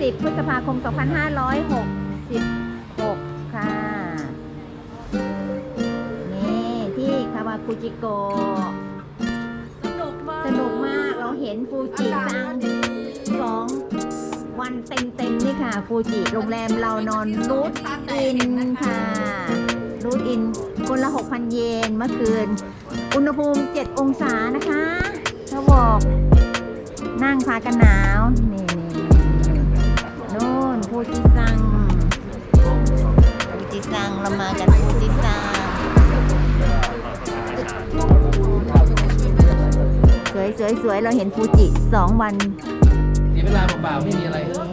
10 พฤษภาคม 2566 ค่ะ นี่ที่คาวากุจิโกะสนุกมากสนุกมากเราเห็นฟูจิซังสองวันเต็มๆนี่ค่ะ ฟูจิโรงแรมเรานอนรูทอินค่ะรูทอินคนละ 6,000 เยนเมื่อคืน อุณหภูมิ 7 องศานะคะเขาบอกนั่งพากันหนาว นี่นี่นู่น ฟูจิซังฟูจิซังเรามากันฟูจิซังสวยสวยสวยเราเห็นฟูจิสองวันเสียเวลาเปล่าๆไม่มีอะไรเอ่อ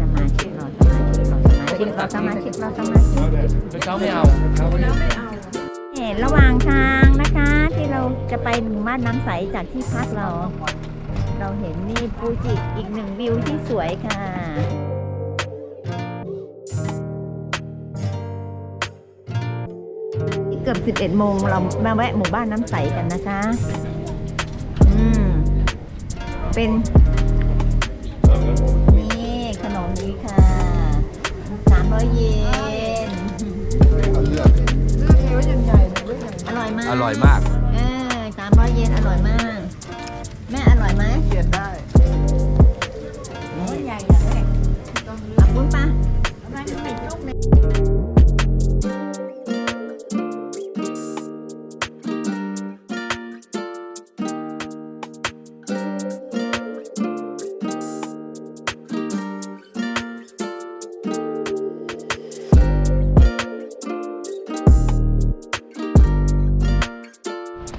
สมาชิกเราสมาชิกเราสมาชิกเราสมาชิกเราสมาชิกเขาไม่เอาเขาไม่เอาเห็นระหว่างทางนะคะที่เราจะไปหมู่บ้านน้ำใสจากที่พักเรา เราเห็นนี่ฟูจิอีกหนึ่งวิวที่สวยค่ะ เกือบ 11 โมงเรามาแวะหมู่บ้านน้ำใสกันนะคะอืมเป็น นี่ขนมนี้ค่ะสามร้อยเยน อร่อยมากอร่อยมาก เออสามร้อยเยนอร่อยมาก แม่อร่อยไหม เขียน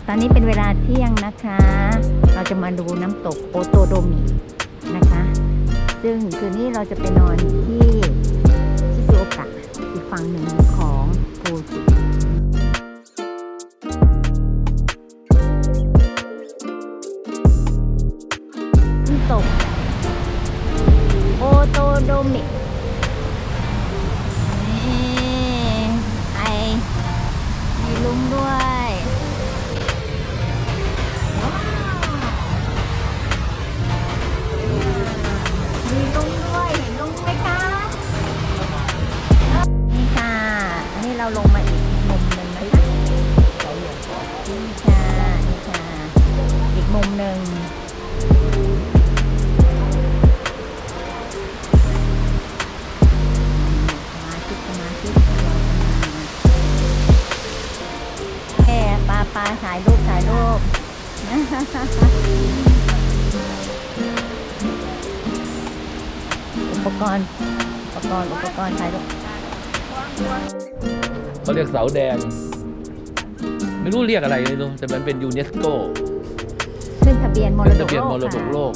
ตอนนี้เป็นเวลาเที่ยงนะคะ เราจะมาดูน้ำตกโอโตโดมินะคะ ซึ่งคืนนี้เราจะไปนอนที่ชิซูโอกะอีกฝั่งหนึ่งของฟูจิน้ำตกโอโตโดมิ เราลงมาอีกมุมหนึ่งนะคะนี่ค่ะนี่ค่ะ อีกมุมหนึ่งสมาธิสมาธิแค่ปลาปลาถ่ายรูปถ่ายรูปอุปกรณ์ อุปกรณ์ อุปกรณ์ถ่ายรูป เขาเรียกเสาแดง ไม่รู้เรียกอะไรไม่รู้แต่มันเป็นยูเนสโกขึ้นทะเบียนมรเป็นดทะกเบียนโลมกรดกโลค่ะก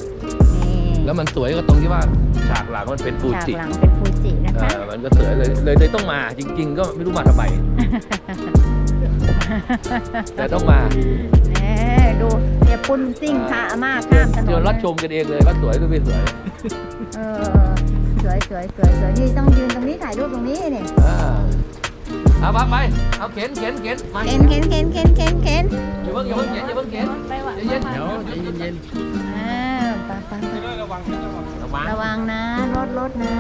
นี่แล้วมันสวยก็ตรงที่ว่าฉากหลังมันเป็นฟูฉากจิหลังเป็นฟูจินะเอคะอมันก็สวยเลยเลยเลยต้องมาจริง ๆ ก็ไม่รู้มาทำไม แต่ต้องมาแหมดูเดี๋ยวปุ้นซิ่งพาอาม่าข้ามถนนเดี๋ยวรับชมกันเองเลยว่าสวยหรือไม่สวย เออส วยสวยสวยสวยนี่ต้องยืนตรงนี้ถ่ายรูปตรงนี้เนี่ยอ่าเอามาไป เอาเข็นเข็นเข็นมาเข็นเข็นเข็นเข็นเข็นเข็นอย่าเพิ่งอย่าเพิ่งเข็นอย่าเพิ่งเข็นเย็นๆเดี๋ยวเย็นอ่าไปไปไปๆระวังระวังนะรถรถนะ